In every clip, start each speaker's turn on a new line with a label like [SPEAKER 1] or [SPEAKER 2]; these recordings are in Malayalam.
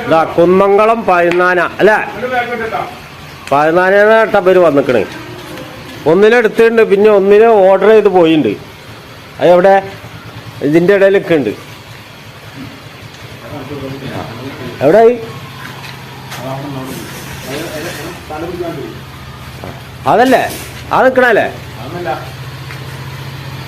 [SPEAKER 1] ഇതാ കുന്നംകുളം പതിനാന അല്ലേ പതിനാനാണ് കേട്ടാ പേര് വന്നിക്കണ് ഒന്നിനെടുത്തിട്ടുണ്ട് പിന്നെ ഒന്നിനെ ഓർഡർ ചെയ്ത് പോയിട്ടുണ്ട് അത് എവിടെ ഇതിന്റെ ഇടയിലൊക്കെ ഉണ്ട് എവിടെ അതല്ലേ ആ നിക്കണല്ലേ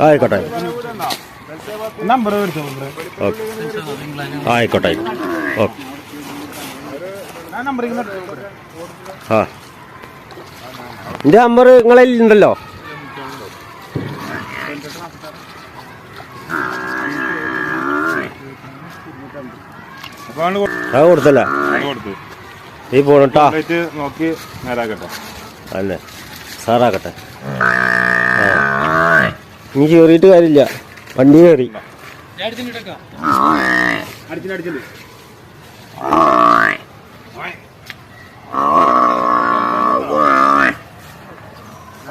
[SPEAKER 1] ആയിക്കോട്ടെ
[SPEAKER 2] നമ്പർ
[SPEAKER 1] ഓക്കെ ആയിക്കോട്ടെ ഓക്കെ
[SPEAKER 2] നമ്പർ
[SPEAKER 1] ആ. എന്റെ നമ്പർ നിങ്ങളിൽ ഉണ്ടല്ലോ അത് കൊടുത്തല്ലേ? ഈ പോണട്ടാ.
[SPEAKER 2] നോക്കി നേരാക്കട്ടെ.
[SPEAKER 1] അല്ലേ? സാറാക്കട്ടെ നീ കയറിയിട്ട് കാര്യമില്ല. വണ്ടി കയറി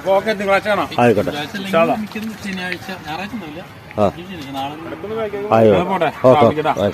[SPEAKER 2] ഓക്കെ
[SPEAKER 1] ആയിക്കോട്ടെ. ആയിക്കോട്ടെ.
[SPEAKER 2] പോട്ടെ.
[SPEAKER 1] ഓക്കെ. ആയി.